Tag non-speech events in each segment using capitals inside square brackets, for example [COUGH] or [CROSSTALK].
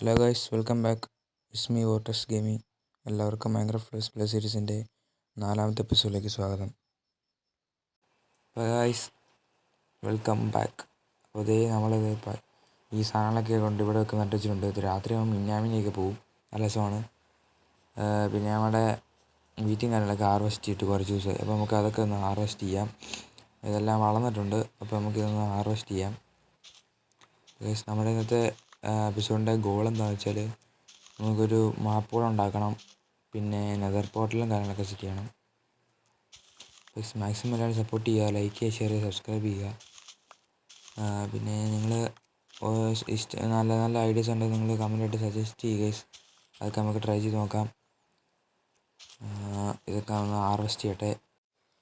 Hello guys welcome back is me വോട്ടസ് gaming എല്ലാവർക്കും ഭയങ്കര plus സീരീസിന്റെ നാലാമത്തെ എപ്പിസോഡിലേക്ക് സ്വാഗതം. അപ്പോൾ ഗൈസ് വെൽക്കം ബാക്ക് അപ്പോൾ ഇതേ നമ്മളിത് ഈ സാധനങ്ങളൊക്കെ കൊണ്ട് ഇവിടെ ഒക്കെ നട്ടിച്ചിട്ടുണ്ട് ഇത് രാത്രിയാകുമ്പോൾ മിന്നാമിനിയൊക്കെ പോവും. നല്ല രസമാണ്. പിന്നെ നമ്മുടെ വീറ്റും കാര്യങ്ങളൊക്കെ ഹാർവെസ്റ്റ് ചെയ്തിട്ട് കുറച്ച് ദിവസമായി അപ്പോൾ നമുക്ക് അതൊക്കെ ഒന്ന് ഹാർവെസ്റ്റ് ചെയ്യാം. ഇതെല്ലാം വളർന്നിട്ടുണ്ട്. അപ്പോൾ നമുക്കിതൊന്ന് ഹാർവെസ്റ്റ് ചെയ്യാം. നമ്മുടെ ഇന്നത്തെ എപ്പിസോഡിന്റെ ഗോൾ എന്താണെന്ന് വെച്ചാൽ നമുക്കൊരു മാപ്പുകൾ ഉണ്ടാക്കണം. പിന്നെ നെതർ പോർട്ടലും കാര്യങ്ങളൊക്കെ സെറ്റ് ചെയ്യണം. മാക്സിമം എല്ലാവരും സപ്പോർട്ട് ചെയ്യുക. ലൈക്ക് ചെയ്യുക ഷെയർ ചെയ്യുക സബ്സ്ക്രൈബ് ചെയ്യുക. പിന്നെ നിങ്ങൾ നല്ല നല്ല ഐഡിയാസ് ഉണ്ടെങ്കിൽ നിങ്ങൾ കമന്റായിട്ട് സജസ്റ്റ് ചെയ്യുക അതൊക്കെ നമുക്ക് ട്രൈ ചെയ്ത് നോക്കാം. ഇതൊക്കെ ഒന്ന് ഹാർവെസ്റ്റ് ചെയ്യട്ടെ.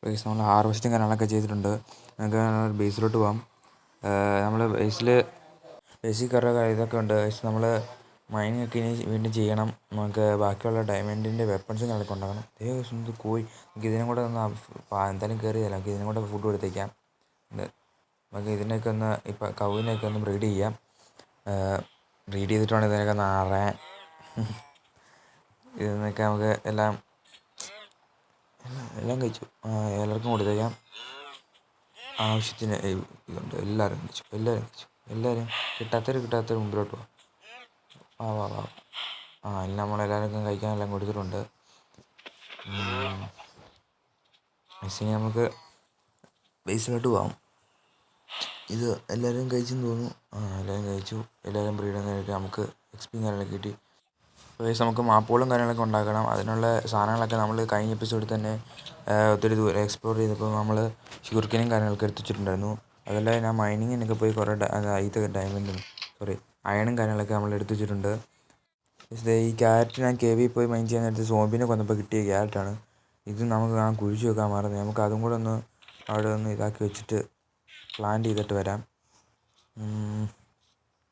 ബേസ് നമ്മൾ ഹാർവെസ്റ്റും കാര്യങ്ങളൊക്കെ ചെയ്തിട്ടുണ്ട്. നമുക്ക് ബേസിലോട്ട് പോകാം നമ്മൾ ബേസിൽ ബേസിക് കുറേ ഇതൊക്കെ ഉണ്ട്. നമ്മൾ മൈനിങ് ഒക്കെ ഇനി വീണ്ടും ചെയ്യണം. നമുക്ക് ബാക്കിയുള്ള ഡയമണ്ടിന്റെ വെപ്പൺസ് കാര്യങ്ങളൊക്കെ ഉണ്ടാക്കണം. ഏ ഇത് കോഴി നമുക്ക് ഇതിനും കൂടെ ഒന്ന് എന്തായാലും കയറിയതല്ല നമുക്ക് ഇതിനും കൂടെ ഫുഡ് കൊടുത്തേക്കാം. നമുക്ക് ഇതിനൊക്കെ ഒന്ന് ഇപ്പം കൗവിനെയൊക്കെ ഒന്ന് ബ്രീഡ് ചെയ്യാം. ബ്രീഡ് ചെയ്തിട്ട് വേണം ഇതിനൊക്കെ ഒന്ന് അറിയാൻ [LAUGHS] നമുക്ക് എല്ലാം എല്ലാം കഴിച്ചു. എല്ലാവർക്കും കൊടുത്തേക്കാം. ആവശ്യത്തിന് ഇതുണ്ട്. എല്ലാവരും കഴിച്ചു. എല്ലാവരും കഴിച്ചു. എല്ലാവരും കിട്ടാത്തവർ കിട്ടാത്തവർ മുമ്പിലോട്ട് പോവാം. വാ വാ വാ. ആ എല്ലാം നമ്മളെല്ലാവർക്കും കഴിക്കാനെല്ലാം കൊടുത്തിട്ടുണ്ട്. മെസ്സിന് നമുക്ക് ബേസിലോട്ട് പോവാം. ഇത് എല്ലാവരും കഴിച്ചെന്ന് തോന്നുന്നു. ആ എല്ലാവരും കഴിച്ചു. എല്ലാവരും ബ്രീഡും കഴിക്കുക നമുക്ക് എക്സ്പീരിയൻ കാര്യങ്ങളൊക്കെ കിട്ടി. ബേസ് നമുക്ക് മാപ്പുകളും കാര്യങ്ങളൊക്കെ ഉണ്ടാക്കണം. അതിനുള്ള സാധനങ്ങളൊക്കെ നമ്മൾ കഴിഞ്ഞ എപ്പിസോഡിൽ തന്നെ ഒത്തിരി ദൂരം എക്സ്പ്ലോർ ചെയ്തപ്പോൾ നമ്മൾ ഷുഗർക്കനും കാര്യങ്ങളൊക്കെ എടുത്തിട്ടുണ്ടായിരുന്നു അതല്ല ഞാൻ മൈനിങ്ങിനൊക്കെ പോയി കുറേ ഇത് ഡയമണ്ടും സോറി അയണും കാര്യങ്ങളൊക്കെ നമ്മൾ എടുത്തു വെച്ചിട്ടുണ്ട്. ഈ ക്യാരറ്റ് ഞാൻ കെ വി പോയി മൈൻ ചെയ്യാൻ നേരത്തെ സോമ്പിനെ കൊന്നപ്പോൾ കിട്ടിയ ക്യാരറ്റാണ് ഇത് നമുക്ക് ഞാൻ കുഴിച്ചു വെക്കാൻ മറന്നു. നമുക്ക് അതും കൂടെ ഒന്ന് അവിടെ ഒന്ന് ഇതാക്കി വെച്ചിട്ട് പ്ലാൻ ചെയ്തിട്ട് വരാം.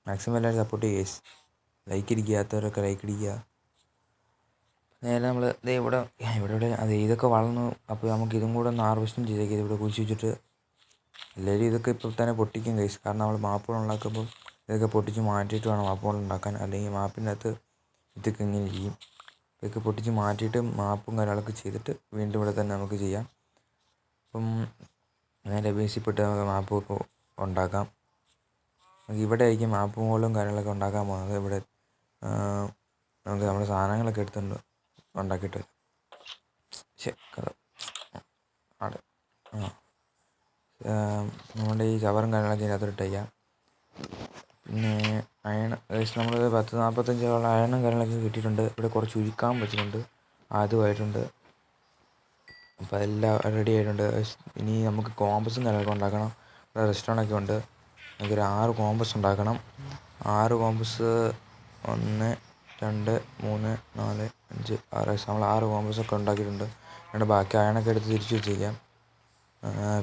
മാക്സിമം എല്ലാവരും സപ്പോർട്ട് ചെയ്യേസ് ലൈക്ക് ഇടിക്കാത്തവരൊക്കെ ലൈക്ക് ഇടിക്കുക നേരെ നമ്മൾ ഇതേ ഇവിടെ ഇവിടെ ഇവിടെ അത് ഇതൊക്കെ വളർന്നു. അപ്പോൾ നമുക്ക് ഇതും കൂടെ ഒന്ന് ഹാർവെസ്റ്റും ചെയ്തേക്കാം. ഇവിടെ കുഴിച്ച് വെച്ചിട്ട് എല്ലാവരും ഇതൊക്കെ ഇപ്പോൾ തന്നെ പൊട്ടിക്കും കൈസ് കാരണം നമ്മൾ മാപ്പുകൾ ഉണ്ടാക്കുമ്പോൾ ഇതൊക്കെ പൊട്ടിച്ച് മാറ്റിയിട്ട് വേണം മാപ്പുകൾ ഉണ്ടാക്കാൻ. അല്ലെങ്കിൽ മാപ്പിന്റെ അകത്ത് ഇതൊക്കെ ഇങ്ങനെ ഇരിക്കും. ഇതൊക്കെ പൊട്ടിച്ച് മാറ്റിയിട്ട് മാപ്പും കാര്യങ്ങളൊക്കെ ചെയ്തിട്ട് വീണ്ടും ഇവിടെ തന്നെ നമുക്ക് ചെയ്യാം. അപ്പം നേരെ ബേസിൽപ്പെട്ട് നമുക്ക് മാപ്പൊക്കെ ഉണ്ടാക്കാം. നമുക്ക് ഇവിടെ ആയിരിക്കും മാപ്പ് മോളും കാര്യങ്ങളൊക്കെ ഉണ്ടാക്കാൻ പോകുന്നത്. ഇവിടെ നമുക്ക് നമ്മുടെ സാധനങ്ങളൊക്കെ എടുത്തുകൊണ്ട് ഉണ്ടാക്കിയിട്ട് ശരി കഥ. ആ. നമ്മുടെ ഈ ചവറും കാര്യങ്ങളൊക്കെ ഇതിനകത്തോട്ട് വയ്ക്കാം പിന്നെ അയൺ ഏകദേശം നമ്മൾ പത്ത് നാൽപ്പത്തഞ്ചോളം അയണും കാര്യങ്ങളൊക്കെ കിട്ടിയിട്ടുണ്ട്. ഇവിടെ കുറച്ച് ഉരുക്കാൻ വെച്ചിട്ടുണ്ട് ആദ്യമായിട്ടുണ്ട്. അപ്പോൾ അതെല്ലാം റെഡി ആയിട്ടുണ്ട്. ഇനി നമുക്ക് കോമ്പസും കാര്യങ്ങളൊക്കെ ഉണ്ടാക്കണം. ഇവിടെ റെസ്റ്റോറന്റൊക്കെ ഉണ്ട്. നമുക്കൊരു ആറ് കോമ്പസ് ഉണ്ടാക്കണം. ആറ് കോമ്പസ് ഒന്ന് രണ്ട് മൂന്ന് നാല് അഞ്ച് ആറ്. നമ്മൾ ആറ് കോമ്പസൊക്കെ ഉണ്ടാക്കിയിട്ടുണ്ട്. എന്നിട്ട് ബാക്കി അയണൊക്കെ എടുത്ത് തിരിച്ച് വെച്ചേക്കാം.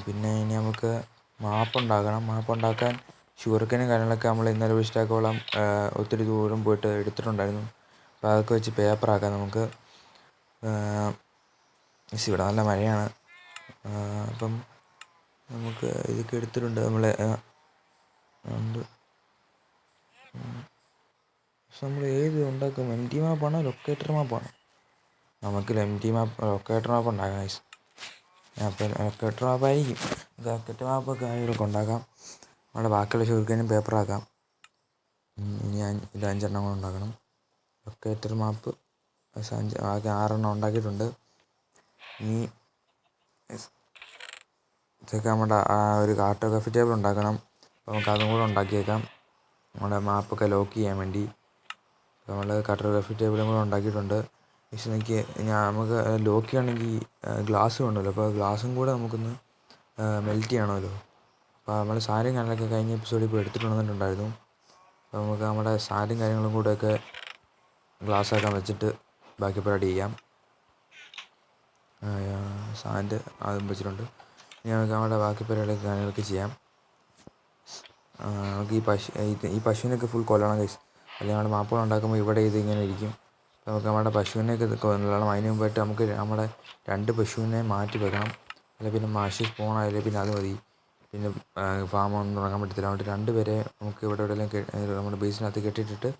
പിന്നെ ഇനി നമുക്ക് മാപ്പ് ഉണ്ടാക്കണം. മാപ്പ് ഉണ്ടാക്കാൻ ഷുഗർക്കനും കാര്യങ്ങളൊക്കെ നമ്മൾ ഇന്നലെ ഒരു സ്റ്റാക്കോളം ഒത്തിരി ദൂരം പോയിട്ട് എടുത്തിട്ടുണ്ടായിരുന്നു. അപ്പോൾ അതൊക്കെ വെച്ച് പേപ്പറാക്കാം നമുക്ക്. ഇവിടെ നല്ല മഴയാണ്. അപ്പം നമുക്ക് ഇതൊക്കെ എടുത്തിട്ടുണ്ട് നമ്മൾ പക്ഷെ നമ്മൾ ഏത് ഉണ്ടാക്കും? എം ടി മാപ്പാണോ ലൊക്കേറ്റർ മാപ്പാണോ നമുക്ക് M T map locator map ഉണ്ടാക്കാം അപ്പോൾ ലൊക്കേറ്റർ മാപ്പായിരിക്കും ലൊക്കേറ്റർ മാപ്പൊക്കെ ആളുകൾക്ക് ഉണ്ടാക്കാം നമ്മുടെ ബാക്കിയുള്ള പേപ്പർ പേപ്പറാക്കാം ഇനി ഇത് അഞ്ചെണ്ണം കൂടെ ഉണ്ടാക്കണം. ലൊക്കേറ്റർ മാപ്പ് അഞ്ച് ആകെ ആറെണ്ണം ഉണ്ടാക്കിയിട്ടുണ്ട്. ഇനി ഇതൊക്കെ നമ്മുടെ ആ ഒരു കാർട്ടോഗ്രഫി ടേബിൾ ഉണ്ടാക്കണം. അപ്പോൾ നമുക്ക് അതും കൂടെ ഉണ്ടാക്കിയേക്കാം. നമ്മുടെ മാപ്പൊക്കെ ലോക്ക് ചെയ്യാൻ വേണ്ടി. നമ്മൾ കാർട്ടോഗ്രഫി ടേബിളും കൂടെ ഉണ്ടാക്കിയിട്ടുണ്ട്. പക്ഷേ എനിക്ക് ഞാൻ നമുക്ക് ലോക്കി ആണെങ്കിൽ ഗ്ലാസ് വേണമല്ലോ അപ്പോൾ ഗ്ലാസും കൂടെ നമുക്കൊന്ന് മെൽറ്റ് ചെയ്യണമല്ലോ. അപ്പോൾ നമ്മൾ സാരിയും കാര്യങ്ങളൊക്കെ കഴിഞ്ഞ എപ്പിസോഡിൽ ഇപ്പോൾ എടുത്തിട്ട് വന്നിട്ടുണ്ടായിരുന്നു. അപ്പോൾ നമുക്ക് നമ്മുടെ സാരിയും കാര്യങ്ങളും കൂടെയൊക്കെ ഗ്ലാസ് ആക്കാൻ വെച്ചിട്ട് ബാക്കി പരിപാടി ചെയ്യാം. സാൻഡ് ആദ്യം വെച്ചിട്ടുണ്ട്. ഇനി നമുക്ക് നമ്മുടെ ബാക്കി പരിപാടി കാര്യങ്ങളൊക്കെ ചെയ്യാം. നമുക്ക് ഈ പശു ഈ പശുവിനൊക്കെ ഫുൾ കൊല്ലണം കഴിച്ച് അല്ലെങ്കിൽ നമ്മുടെ മാപ്പുകൾ ഉണ്ടാക്കുമ്പോൾ ഇവിടെ ഇത് ഇങ്ങനെ ഇരിക്കും. നമുക്ക് നമ്മുടെ പശുവിനെയൊക്കെ കൊല്ലണം അതിന് മുമ്പായിട്ട് നമുക്ക് നമ്മുടെ രണ്ട് പശുവിനെ മാറ്റി വെക്കണം. അല്ലെങ്കിൽ പിന്നെ മാഷി സ്പോണായാലും പിന്നെ അത് മതി. പിന്നെ ഫാം ഒന്നും തുടങ്ങാൻ പറ്റത്തില്ല. അതുകൊണ്ട് രണ്ട് പേരെ നമുക്ക് ഇവിടെ എവിടെയെങ്കിലും നമ്മുടെ ബേസിനകത്ത് കെട്ടിയിട്ടിട്ട്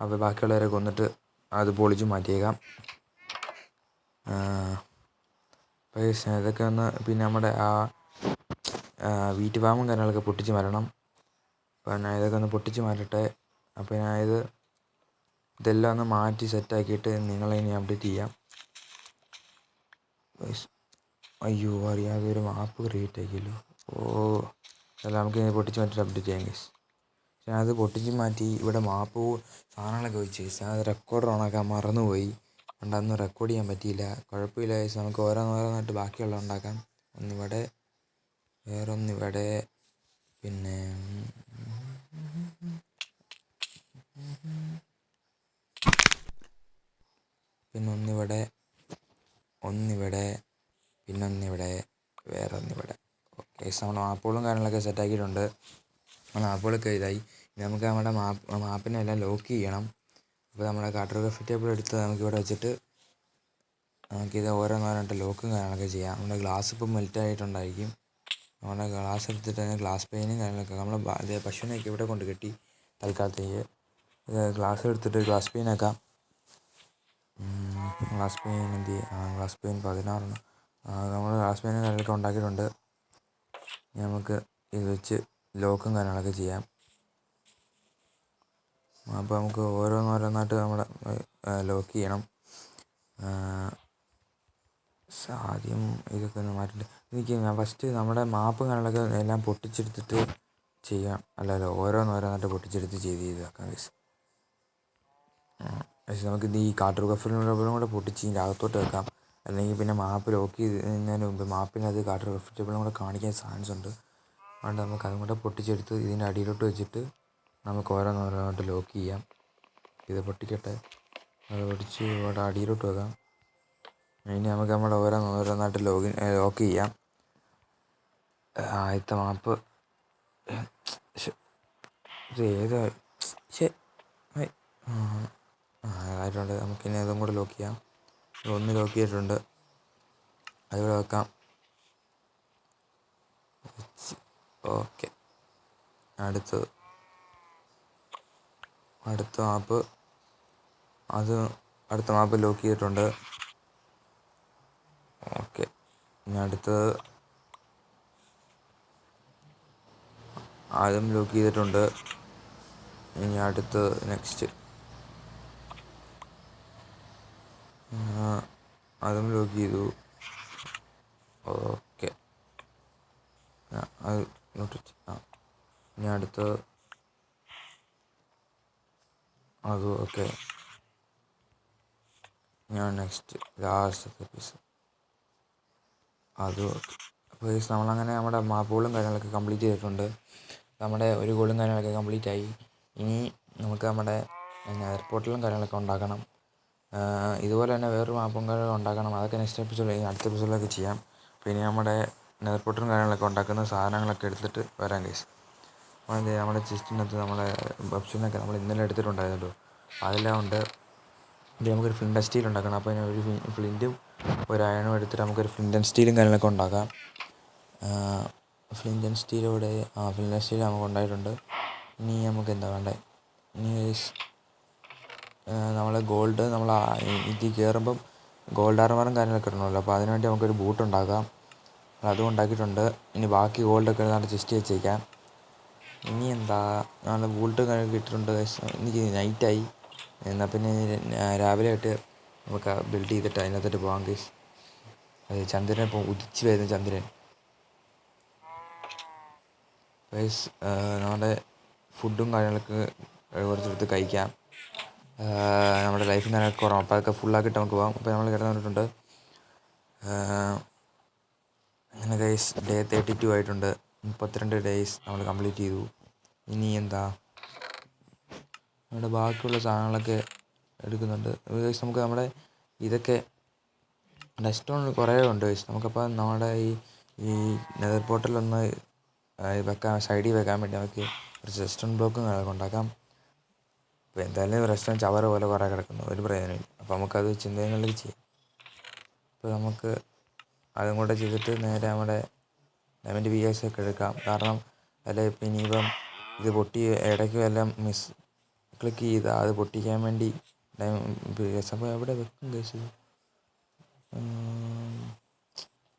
അപ്പോൾ ബാക്കിയുള്ളവരെ കൊന്നിട്ട് അത് പൊളിച്ച് മാറ്റിയേക്കാം. അപ്പോൾ ഇതൊക്കെ ഒന്ന് പിന്നെ നമ്മുടെ ആ വീറ്റ് ഫാമും കാര്യങ്ങളൊക്കെ പൊട്ടിച്ച് മാറ്റണം. ഞാൻ ഇതൊക്കെ ഒന്ന് പൊട്ടിച്ച് മാറ്റട്ടെ. അപ്പം ഞാൻ ഇത് ഇതെല്ലാം ഒന്ന് മാറ്റി സെറ്റാക്കിയിട്ട് നിങ്ങളെ ഇനി അപ്ഡേറ്റ് ചെയ്യാം. അയ്യോ അറിയാതെ ഒരു മാപ്പ് ക്രിയേറ്റ് ആക്കിയല്ലോ. ഓ അല്ല നമുക്ക് പൊട്ടിച്ച് മാറ്റിയിട്ട് അപ്ഡേറ്റ് ചെയ്യാം ഗൈസ് ഞാൻ അത് പൊട്ടിച്ച് മാറ്റി ഇവിടെ മാപ്പ് സാധനങ്ങളൊക്കെ വെച്ച് ഗൈസ് അത് റെക്കോർഡർ ഓണാക്കാൻ മറന്നുപോയി. അതുകൊണ്ട് അന്ന് റെക്കോർഡ് ചെയ്യാൻ പറ്റിയില്ല. കുഴപ്പമില്ല ഗൈസ് നമുക്ക് ഓരോന്നോരോന്നായിട്ട് ബാക്കിയുള്ള ഉണ്ടാക്കാം. ഒന്നിവിടെ വേറൊന്നിവിടെ പിന്നെ പിന്നെ ഒന്നിവിടെ ഒന്നിവിടെ പിന്നെ ഒന്നിവിടെ വേറെ ഒന്നിവിടെ ഓക്കെ നമ്മൾ മാപ്പുകളും കാര്യങ്ങളൊക്കെ സെറ്റാക്കിയിട്ടുണ്ട് മാപ്പുകളൊക്കെ ഇതായി. ഇനി നമുക്ക് നമ്മുടെ മാപ്പ് മാപ്പിനെ എല്ലാം ലോക്ക് ചെയ്യണം. അപ്പോൾ നമ്മുടെ കാർട്ടോഗ്രഫി ടേബിൾ എടുത്ത് നമുക്കിവിടെ വെച്ചിട്ട് നമുക്കിത് ഓരോന്നോരോട്ട് ലോക്കും കാര്യങ്ങളൊക്കെ ചെയ്യാം. നമ്മുടെ ഗ്ലാസ് ഇപ്പം മെൽറ്റ് ആയിട്ടുണ്ടായിരിക്കും. നമ്മുടെ ഗ്ലാസ് എടുത്തിട്ട് തന്നെ ഗ്ലാസ് പെയിനും കാര്യങ്ങളൊക്കെ നമ്മൾ അതേ പശുവിനെയൊക്കെ ഇവിടെ കൊണ്ട് കെട്ടി തൽക്കാലത്തേക്ക് ഗ്ലാസ് എടുത്തിട്ട് ഗ്ലാസ് പെയിനാക്കാം ഗ്ലാസ് പെയിൻ എന്ത് ചെയ്യും? ഗ്ലാസ് പെയിൻ പതിനാറെണ്ണം. നമ്മൾ ഗ്ലാസ് പെയിനും കാര്യങ്ങളൊക്കെ ഉണ്ടാക്കിയിട്ടുണ്ട്. നമുക്ക് ഇത് വെച്ച് ലോക്കും കാര്യങ്ങളൊക്കെ ചെയ്യാം. അപ്പോൾ നമുക്ക് ഓരോന്നോരോന്നായിട്ട് നമ്മൾ ലോക്ക് ചെയ്യണം. ആദ്യം ഇതൊക്കെ ഒന്ന് മാറ്റിട്ട് എനിക്ക് ഞാൻ ഫസ്റ്റ് നമ്മുടെ മാപ്പ് കാര്യങ്ങളൊക്കെ എല്ലാം പൊട്ടിച്ചെടുത്തിട്ട് ചെയ്യാം. അല്ലല്ലോ ഓരോന്നോരോന്നായിട്ട് പൊട്ടിച്ചെടുത്ത് ചെയ്ത് ചെയ്താക്കാം ഗൈസ് പക്ഷേ നമുക്ക് ഈ ഈ റബ്ബറും കൂടെ പൊട്ടിച്ച് ഇതിന്റെ അകത്തോട്ട് വെക്കാം. അല്ലെങ്കിൽ പിന്നെ മാപ്പ് ലോക്ക് ചെയ്തതിന് മുമ്പ് മാപ്പിനകത്ത് കാർട്ടോഗ്രഫി ടേബിളും കൂടെ കാണിക്കാൻ ചാൻസ് ഉണ്ട്. അതുകൊണ്ട് നമുക്ക് അതും കൂടെ പൊട്ടിച്ചെടുത്ത് ഇതിന്റെ അടിയിലോട്ട് വെച്ചിട്ട് നമുക്ക് ഓരോന്നോരോന്നായിട്ട് ലോക്ക് ചെയ്യാം. ഇത് പൊട്ടിക്കട്ടെ. അത് പൊട്ടിച്ച് ഇവിടെ അടിയിലോട്ട് വെക്കാം. ഇനി നമുക്ക് നമ്മുടെ ഓരോന്നോരോന്നായിട്ട് ലോഗിൻ ലോക്ക് ചെയ്യാം. ആദ്യത്തെ മാപ്പ് ഇത് ഏതാ? ശേ ആയിട്ടുണ്ട് നമുക്കിനി അതും കൂടെ ലോക്ക് ചെയ്യാം. ഒന്ന് ലോക്ക് ചെയ്തിട്ടുണ്ട്. അതുകൂടെ വെക്കാം. ഓക്കെ അടുത്തത്. അടുത്ത മാപ്പ് അത് അടുത്ത മാപ്പ് ലോക്ക് ചെയ്തിട്ടുണ്ട്. ഓക്കെ ഇനി അടുത്തത്. ആദ്യം ലോക്ക് ചെയ്തിട്ടുണ്ട്. ഇനി അടുത്തത് നെക്സ്റ്റ് അതും ലോക്ക് ചെയ്തു. ഓക്കെ ഇനി അടുത്തത് അതും ഓക്കെ ഞാൻ നെക്സ്റ്റ് ലാസ്റ്റ് പീസ് അതും ഓക്കെ അപ്പോൾ ഈ നമ്മളങ്ങനെ നമ്മുടെ മാപ്പുകളും കാര്യങ്ങളൊക്കെ കംപ്ലീറ്റ് ചെയ്തിട്ടുണ്ട്. നമ്മുടെ ഒരു ഗോളും കാര്യങ്ങളൊക്കെ കംപ്ലീറ്റ് ആയി. ഇനി നമുക്ക് നമ്മുടെ എയർപോർട്ടിലും കാര്യങ്ങളൊക്കെ ഉണ്ടാക്കണം. ഇതുപോലെ തന്നെ വേറൊരു മാപ്പും കാര്യങ്ങളും ഉണ്ടാക്കണം. അതൊക്കെ നെക്സ്റ്റ് എപ്പിസോഡിൽ അടുത്ത എപ്പിസോഡിലൊക്കെ ചെയ്യാം. പിന്നെ നമ്മുടെ എയർപോർട്ടും കാര്യങ്ങളൊക്കെ ഉണ്ടാക്കുന്ന സാധനങ്ങളൊക്കെ എടുത്തിട്ട് വരാം ഗൈസ് അതെ നമ്മുടെ ചെസ്റ്റിനകത്ത് നമ്മളെ ബബ്സിനൊക്കെ നമ്മൾ ഇന്നലെ എടുത്തിട്ടുണ്ടായിരുന്നല്ലോ. അതെല്ലാം ഉണ്ട്. ഇത് നമുക്കൊരു ഫ്ലിൻഡൻ സ്റ്റീൽ ഉണ്ടാക്കണം. അപ്പോൾ ഒരു ഫ്ലിന്റും ഒരു അയണും എടുത്തിട്ട് നമുക്കൊരു ഫ്ലിൻഡൻ സ്റ്റീലും കാര്യങ്ങളൊക്കെ ഉണ്ടാക്കാം. ഫ്ലിൻഡൻ ആൻഡ് ആ ഫ്ലിൻഡൻ സ്റ്റീൽ നമുക്ക് ഉണ്ടായിട്ടുണ്ട്. ഇനി നമുക്ക് എന്താ വേണ്ടത് ഇനി നമ്മൾ ഗോൾഡ് നമ്മൾ ഇതിൽ കയറുമ്പം ഗോൾഡ് ആർമറും കാര്യങ്ങളൊക്കെ ഇടണമല്ലോ. അപ്പോൾ അതിനുവേണ്ടി നമുക്കൊരു ബൂട്ട് ഉണ്ടാക്കാം. അതും ഉണ്ടാക്കിയിട്ടുണ്ട്. ഇനി ബാക്കി ഗോൾഡൊക്കെ നമ്മുടെ ചെസ്റ്റ് വെച്ചേക്കാം. ഇനി എന്താ നമ്മൾ ബൂട്ട് കാര്യങ്ങളൊക്കെ ഇട്ടിട്ടുണ്ട്. എനിക്ക് നൈറ്റായി എന്നാൽ പിന്നെ രാവിലെ ആയിട്ട് നമുക്ക് ബിൽഡ് ചെയ്തിട്ട് അതിനകത്തോട്ട് പോകാം കേസ് അത് ചന്ദ്രൻ ഇപ്പോൾ ഉദിച്ച് വരുന്ന ചന്ദ്രൻ. നമ്മുടെ ഫുഡും കാര്യങ്ങളൊക്കെ കുറച്ചെടുത്ത് കഴിക്കാം. നമ്മുടെ ലൈഫിൽ നിന്ന് കുറവാണ് അപ്പോൾ അതൊക്കെ ഫുള്ളാക്കിയിട്ട് നമുക്ക് പോകാം അപ്പോൾ നമ്മൾ കിടന്നു വന്നിട്ടുണ്ട് അങ്ങനെ ഗൈസ് ഡേ തേർട്ടി ടു ആയിട്ടുണ്ട്. മുപ്പത്തിരണ്ട് ഡേയ്സ് നമ്മൾ കംപ്ലീറ്റ് ചെയ്തു. ഇനി എന്താ? നമ്മുടെ ബാക്കിയുള്ള സാധനങ്ങളൊക്കെ എടുക്കുന്നുണ്ട്. ഗൈസ് നമുക്ക് നമ്മുടെ ഇതൊക്കെ നെക്സ്റ്റ് കുറേ ഉണ്ട് ഗൈസ് നമുക്കപ്പോൾ നമ്മുടെ ഈ ഈ നെതർ പോർട്ടലൊന്ന് വെക്കാൻ സൈഡിൽ വെക്കാൻ വേണ്ടി നമുക്ക് കുറച്ച് ഡസ്റ്റോൺ ബ്ലോക്കും കാര്യങ്ങളൊക്കെ ഉണ്ടാക്കാം. അപ്പോൾ എന്തായാലും റെസ്റ്റോറന്റ് ചവറ് പോലെ കുറേ കിടക്കുന്നു. ഒരു പ്രയോജനമില്ല അപ്പോൾ നമുക്കത് ചിന്തകളിൽ ചെയ്യാം. അപ്പോൾ നമുക്ക് അതും കൂടെ ചെയ്തിട്ട് നേരെ നമ്മുടെ ഡയമണ്ട് വി എസ് ഒക്കെ എടുക്കാം. കാരണം അല്ലെ ഇനിയിപ്പം ഇത് പൊട്ടി ഇടയ്ക്ക് എല്ലാം മിസ് ക്ലിക്ക് ചെയ്താൽ അത് പൊട്ടിക്കാൻ വേണ്ടി സംഭവം എവിടെ വെക്കും കേസ്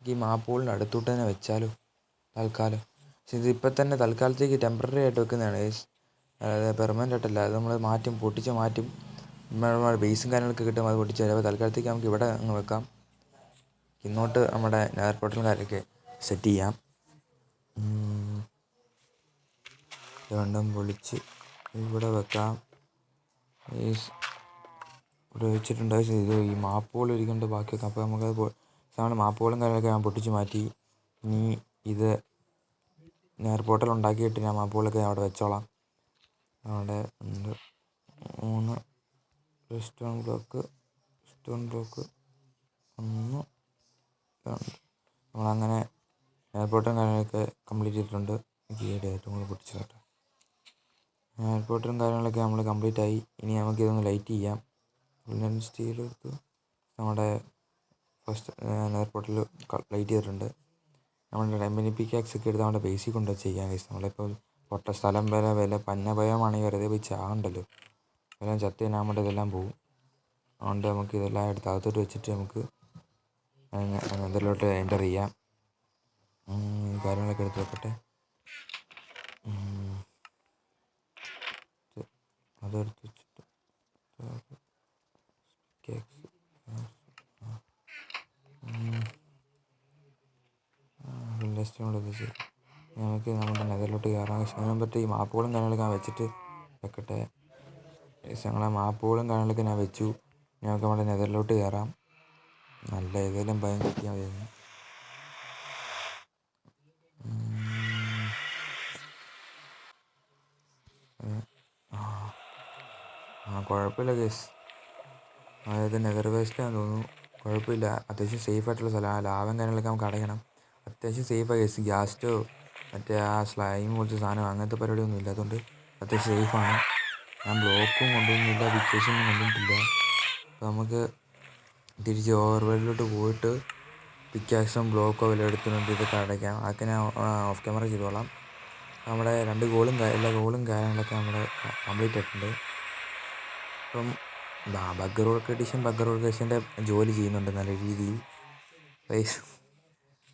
ഈ മാപ്പുകളിന്റെ അടുത്തോട്ട് തന്നെ വെച്ചാലോ? തൽക്കാലം. പക്ഷെ ഇതിപ്പോൾ തന്നെ തൽക്കാലത്തേക്ക് ടെമ്പററി ആയിട്ട് വെക്കുന്നതാണ് ഗൈസ് അതായത് പെർമനന്റ് ആയിട്ടല്ല അത് നമ്മൾ മാറ്റും പൊട്ടിച്ച് മാറ്റും. നമ്മുടെ ബേസും കാര്യങ്ങളൊക്കെ കിട്ടും. അത് പൊട്ടിച്ച് അപ്പോൾ തൽക്കാലത്തേക്ക് നമുക്ക് ഇവിടെ അങ്ങ് വെക്കാം. ഇന്നോട്ട് നമ്മുടെ എയർപോർട്ടിലും കാര്യമൊക്കെ സെറ്റ് ചെയ്യാം. രണ്ടും പൊളിച്ച് ഇവിടെ വെക്കാം. ഇവിടെ വെച്ചിട്ടുണ്ട്. ഇത് ഈ മാപ്പുകൾ ഇരിക്കുന്നുണ്ട്. ബാക്കിയൊക്കെ അപ്പോൾ നമുക്കത് സാധനം മാപ്പുകളും കാര്യങ്ങളൊക്കെ ഞാൻ പൊട്ടിച്ച് മാറ്റി. ഇനി ഇത് എയർപോർട്ടിൽ ഉണ്ടാക്കിയിട്ട് ഞാൻ മാപ്പുകളൊക്കെ അവിടെ വെച്ചോളാം. അവിടെ ഉണ്ട്. മൂന്ന് സ്റ്റോൺ ബ്ലോക്ക് സ്റ്റോൺ ബ്ലോക്ക് ഒന്ന് രണ്ട്. നമ്മളങ്ങനെ എയർപോർട്ടും കാര്യങ്ങളൊക്കെ കംപ്ലീറ്റ് ചെയ്തിട്ടുണ്ട്. ഗീഡ് ഏറ്റവും കൂടുതൽ പൊട്ടിച്ചു കേട്ടോ. എയർപോർട്ടും കാര്യങ്ങളൊക്കെ നമ്മൾ കംപ്ലീറ്റ് ആയി. ഇനി നമുക്ക് ഇതൊന്ന് ലൈറ്റ് ചെയ്യാം. ഫുൾ സ്റ്റീൽ എടുത്ത്. നമ്മുടെ ഫസ്റ്റ് എയർപോർട്ടിൽ ലൈറ്റ് ചെയ്തിട്ടുണ്ട്. നമ്മുടെ കമ്പനി പിക്കാക്സ് ഒക്കെ എടുത്ത് നമ്മുടെ ബേസിൽ കൊണ്ട് ചെയ്യാം കഴിയും നമ്മളിപ്പോൾ പൊട്ട സ്ഥലം വരെ വില പന്നഭയമാണെങ്കിൽ വെറുതെ പോയി ചാകണ്ടല്ലോ. എല്ലാം ചത്ത് നമ്മുടെ ഇതെല്ലാം പോവും. അതുകൊണ്ട് നമുക്ക് ഇതെല്ലാം എടുത്ത് അകത്തോട്ട് വെച്ചിട്ട് നമുക്ക് അതിലോട്ട് എന്റർ ചെയ്യാം. കാര്യങ്ങളൊക്കെ എടുത്ത് വെക്കട്ടെ. അതെടുത്ത് വെച്ചിട്ട് കേക്ക്സ് ലിസ്റ്റ് കൊണ്ട് വെച്ച് നമുക്ക് നമ്മുടെ നെതറിലോട്ട് കയറാം. ശകലം ഈ മാപ്പുകളും കാര്യങ്ങളൊക്കെ ഞാൻ വെച്ചിട്ട് വെക്കട്ടെ. ഞങ്ങളെ മാപ്പുകളും കാര്യങ്ങളൊക്കെ ഞാൻ വെച്ചു. ഞങ്ങൾക്ക് നമ്മുടെ നെതറിലോട്ട് കയറാം. നല്ല ഏതെങ്കിലും ഭയം കിട്ടിയാൽ മതിയായിരുന്നു ആ കുഴപ്പമില്ല കേസ് അതായത് നെതർ വേസ്റ്റിലാന്ന് തോന്നുന്നു. കുഴപ്പമില്ല. അത്യാവശ്യം സേഫ് ആയിട്ടുള്ള സ്ഥലമാണ്. ലാഭം കാര്യങ്ങളൊക്കെ നമുക്ക് അടയണം അത്യാവശ്യം സേഫാണ് കേസ് ഗ്യാസ് സ്റ്റവ് മറ്റേ ആ സ്ലൈം പോലത്തെ സാധനം അങ്ങനത്തെ പരിപാടിയൊന്നും ഇല്ലാത്തതുകൊണ്ട് അത്യാവശ്യം സേഫാണ് ഞാൻ ബ്ലോക്കും കൊണ്ടുവന്നില്ല വിക്കേഷനും കൊണ്ടുവന്നിട്ടില്ല. അപ്പോൾ നമുക്ക് തിരിച്ച് ഓവർവേഡിലോട്ട് പോയിട്ട് പിക്കാക്സും ബ്ലോക്കോ വില എടുത്തുകൊണ്ട് ഇതൊക്കെ അടയ്ക്കാം അതൊക്കെ ഞാൻ ഓഫ് ക്യാമറ ചെയ്തോളാം. നമ്മുടെ രണ്ട് ഗോളും എല്ലാ ഗോളും കാര്യങ്ങളൊക്കെ നമ്മുടെ കംപ്ലീറ്റ് ആയിട്ടുണ്ട്. ഇപ്പം ബഗ്ഗർ ഓർക്കേഷൻ ബഗ്ഗർ ഓർക്കേഷന്റെ ജോലി ചെയ്യുന്നുണ്ട് നല്ല രീതിയിൽ.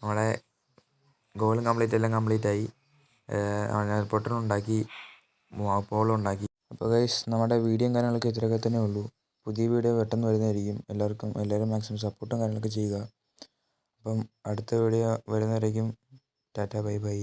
നമ്മുടെ ഗോളും കംപ്ലീറ്റ് എല്ലാം കംപ്ലീറ്റ് ആയി. പൊട്ടനും ഉണ്ടാക്കി പോളും ഉണ്ടാക്കി. അപ്പോൾ ഗൈസ് നമ്മുടെ വീഡിയോയും കാര്യങ്ങളൊക്കെ ഇത്രയൊക്കെ തന്നെ ഉള്ളൂ. പുതിയ വീഡിയോ പെട്ടെന്ന് വരുന്നതായിരിക്കും. എല്ലാവർക്കും എല്ലാവരും മാക്സിമം സപ്പോർട്ടും കാര്യങ്ങളൊക്കെ ചെയ്യുക. അപ്പം അടുത്ത വീഡിയോ വരുന്നവരേക്കും ടാറ്റ ബൈ ബൈ.